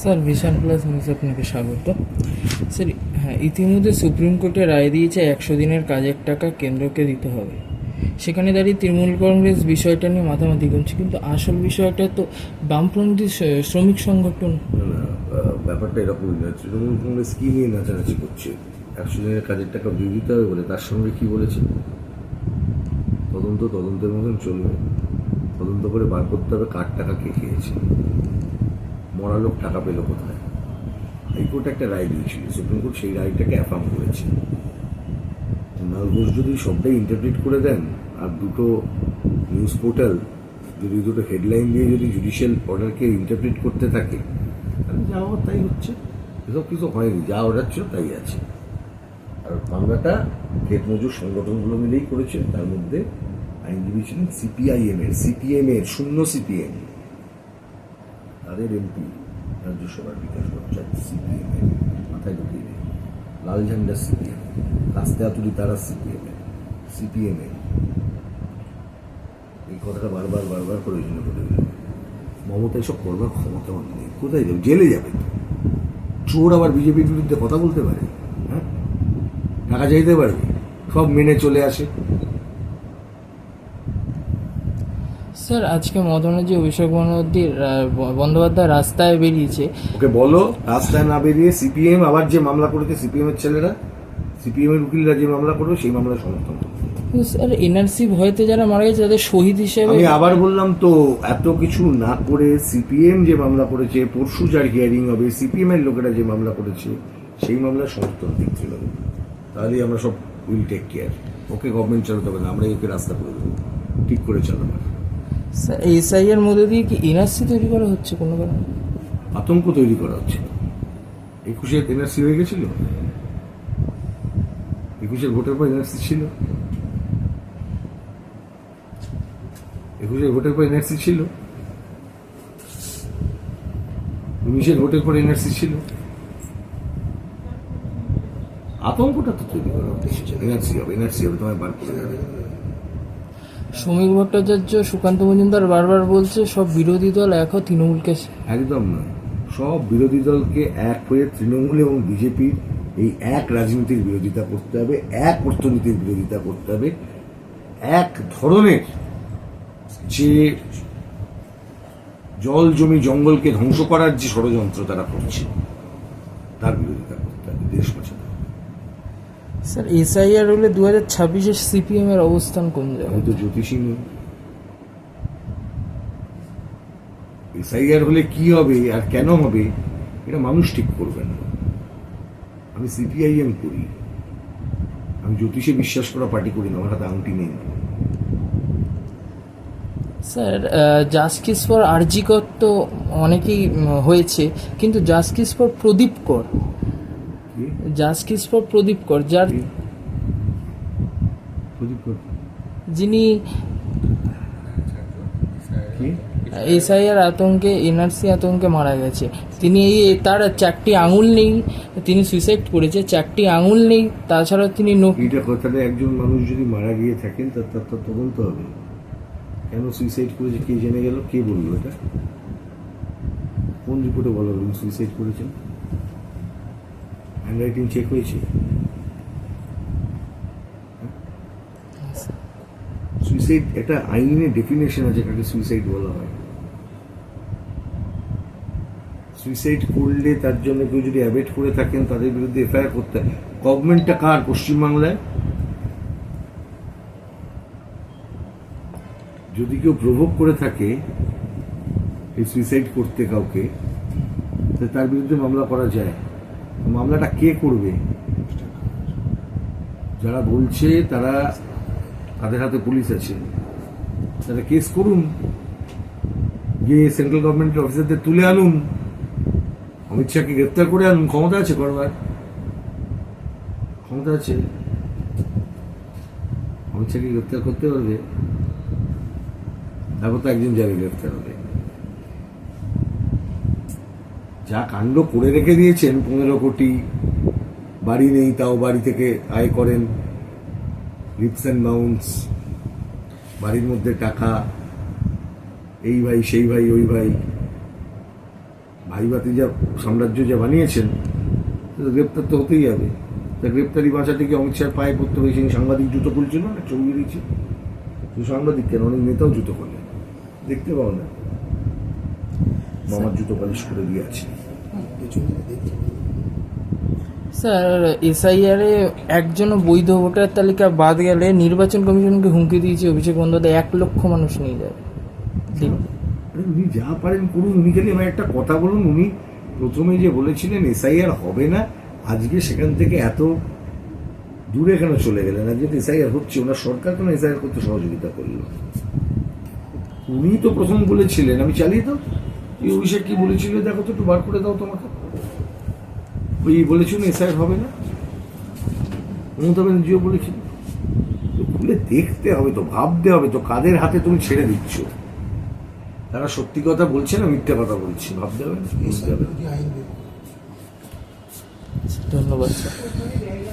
Sir vision plus news আপনাকে স্বাগত। Sir হ্যাঁ ইতিমধ্যে সুপ্রিম কোর্টে রায় দিয়েছে একশো দিনের কাজের টাকা কেন্দ্রকে দিতে হবে। সেখানে দাঁড়িয়ে তৃণমূল কংগ্রেস বিষয়টা নিয়ে মাথামাতি করছে, কিন্তু আসল বিষয়টা তো বামপন্থী শ্রমিক সংগঠন। ব্যাপারটা এরকমই না তৃণমূল কংগ্রেস কী নিয়ে নাচানাচি করছে? একশো দিনের কাজের টাকা দিয়ে দিতে হবে বলে তার সঙ্গে কী বলেছে? তদন্ত তদন্তের মতন চলবে। তদন্ত করে বার করতে হবে কার টাকা কে খেয়েছে। মরা লোক টাকা পেল কোথায়? হাইকোর্ট একটা রায় দিয়েছিল, সুপ্রিম কোর্ট সেই রায়টাকে অ্যাফার্ম করেছে। কুণাল ঘোষ যদি সবটাই ইন্টারপ্রিট করে দেন, আর দুটো নিউজ পোর্টাল যদি দুটো হেডলাইন দিয়ে যদি জুডিশিয়াল অর্ডারকে ইন্টারপ্রিট করতে থাকে, তাহলে যা হওয়ার তাই হচ্ছে। এসব কিছু হয়নি, যা অর্ডার ছিল তাই আছে। আর মামলাটা ক্ষেত মজুর সংগঠনগুলো মিলেই করেছে, তার মধ্যে আইনজীবী ছিলেন সিপিআইএম এর সিপিএম এর, শূন্য সিপিএম তাদের এমপি রাজ্যসভার বিকাশ ভট্টাচার্য সিপিএম এর মাথায় ঢুকিয়ে দিন লাল ঝান্ডা সিপিএম রাস্তে আতুরি তারা সিপিএম এর সিপিএম এর। এই কথাটা বারবার বারবার করে জন্য বলে মমতা, এসব করবার ক্ষমতা আমার নেই। কোথায় যাবে? জেলে যাবে চোর আবার বিজেপির বিরুদ্ধে কথা বলতে পারে হ্যাঁ? টাকা চাইতে পারবে। সব মেনে চলে আসে। স্যার আজকে মদনের যে অভিষেক বন্দ্যোপাধ্যায় বন্দ্যোপাধ্যায় রাস্তায় বেরিয়েছে। ওকে বলো রাস্তায় না বেরিয়ে সিপিএম আবার যে মামলা করেছে সিপিএম এর ছেলেরা সিপিএম এর উকিলরা যে মামলা করবে সেই মামলার সমর্থন স্যার এনআরসি ভয়তে যারা মারা গেছে তাদের শহীদ হিসেবে আমি আবার বললাম তো এত কিছু না করে সিপিএম যে মামলা করেছে পরশু যার হিয়ারিং হবে সিপিএম এর লোকেরা যে মামলা করেছে সেই মামলার সমর্থন দিচ্ছিল তাহলেই আমরা সব will take care okay government চালাতে হবে না আমরা ওকে রাস্তা করে দেবো। ঠিক করে চালাবো এসআই এর মধ্যে দিয়ে কি এনআরসি তৈরি করা হচ্ছে কোনো কারণে? আতঙ্ক তৈরি করা হচ্ছে। একুশে এনআরসি হয়ে গেছিল? একুশের ভোটের পর এনআরসি ছিল? একুশের ভোটের পর এনআরসি ছিল? উনিশের ভোটের পর এনআরসি ছিল? আতঙ্কটা তো তৈরি করা হচ্ছে। এনআরসি হবে এনআরসি হবে, তোমায় বার করে যাবে শ্রমিক ভট্টাচার্য, সুকান্ত মজুমদার বারবার বলছে, সব বিরোধী দল এখন তৃণমূলকে একদম নয়। সব বিরোধী দলকে এক হয়ে তৃণমূল এবং বিজেপির এই এক রাজনীতির বিরোধিতা করতে হবে, এক অর্থনীতির বিরোধিতা করতে হবে। এক ধরনের যে জল জমি জঙ্গলকে ধ্বংস করার যে ষড়যন্ত্র তারা করছে, তার বিরোধিতা করতে হবে, দেশ বাঁচাতে। স্যার এসআইআর হলে দু হাজার ছাব্বিশে সিপিএম এর অবস্থান কোন জায়গায়? তো জ্যোতিষী নই। এসআইআর হলে কি হবে আর কেন হবে এটা মানুষ ঠিক করবে না। আমি সিপিআইএম করি। আমি জ্যোতিষে বিশ্বাস করা পার্টি করি না আমার হাতে আংটি নেই। স্যার জাস্টিস ফর আরজিকর তো অনেকেই হয়েছে কিন্তু জাস্টিস ফর প্রদীপ কর? জাস্টিস ফর প্রদীপ কর যার প্রদীপ কর। যিনি? এসআইআর আতঙ্কে এনআরসি আতঙ্কে মারা গেছে। তিনি এই তার চারটি আঙুল নেই তিনি সুইসাইড করেছে চারটি আঙুল নেই তাছাড়া তিনি নো এইটা কথাটা একজন মানুষ যদি মারা গিয়ে থাকেন তার তার তো তদন্ত হবে। কেন সুইসাইড করেছে কে জেনে গেল কে বলল এটা? কোন রিপোর্টে বলা হলো সুইসাইড করেছেন? হ্যান্ডরাইটিং চেক হয়েছে সুইসাইড এটা আইনে ডেফিনেশন আছে কাকে সুইসাইড বলা হয়। সুইসাইড করলে তার জন্য কেউ যদি অ্যাভেট করে থাকেন, তাদের বিরুদ্ধে এফআইআর করতে হয়। গভর্নমেন্টটা কার? পশ্চিমবাংলায়? যদি কেউ প্রভোগ করে থাকে, এই সুইসাইড করতে কাউকে তার বিরুদ্ধে মামলা করা যায়। মামলাটা কে করবে? যারা বলছে তারা তাদের হাতে পুলিশ আছে। তারা কেস করুন। গিয়ে সেন্ট্রাল গভর্নমেন্টের অফিসারদের তুলে আনুন। অমিত শাহকে গ্রেপ্তার করে আনুন। ক্ষমতা আছে করবার ক্ষমতা আছে। অমিত শাহকে গ্রেপ্তার করতে পারবে। তারপর তো একজন যাবে গ্রেফতার হবে। যা কাণ্ড করে রেখে দিয়েছেন পনেরো কোটি, বাড়ি নেই তাও বাড়ি থেকে আয় করেন লিপস অ্যান্ড বাউন্স বাড়ির মধ্যে টাকা, এই ভাই, সেই ভাই, ওই ভাই ভাই ভাতি যা সাম্রাজ্য যা বানিয়েছেন তো গ্রেপ্তার তো হতেই হবে। তা গ্রেপ্তারি বাঁচাতে কি অমিত শাহ পায়ে পড়তে হয়েছে? সাংবাদিক, জুতো খুলছিল না? ছবি দিয়েছে। শুধু সাংবাদিক কেন? অনেক নেতাও জুতো খোলে দেখতে পাও না। মামার জুতো পালিশ করে দিয়ে আছে। স্যার এসআইআর এ একজনও বৈধ ভোটার তালিকা বাদ গেলে নির্বাচন কমিশনকে হুমকি দিয়েছে অভিষেক বন্দ্যোপাধ্যায়, এক লক্ষ মানুষ নিয়ে যাবে। উনি যা পারেন করুন, উনি খালি আমার একটা কথা বলুন, উনি প্রথমে যে বলেছিলেন এসআইআর হবে না, আজকে সেখান থেকে এত দূরে কেন চলে গেলেন? আজকে তো এসআইআর হচ্ছে, ওনার সরকার কেন এসআইআর করতে সহযোগিতা করল? উনি তো প্রথম বলেছিলেন, আমি চালিয়ে দাও। এই অভিষেক কি বলেছিল? দেখো তো একটু বার করে দাও তোমাকে। ওই বলেছিল এসআই হবে না। মমতা ব্যানার্জিও বলেছিল। খুলে দেখতে হবে তো ভাবতে হবে তো কাদের হাতে তুমি ছেড়ে দিচ্ছ? তারা সত্যি কথা বলছে না মিথ্যা কথা বলছে? ভাবতে হবে না? বুঝতে হবে ধন্যবাদ স্যার।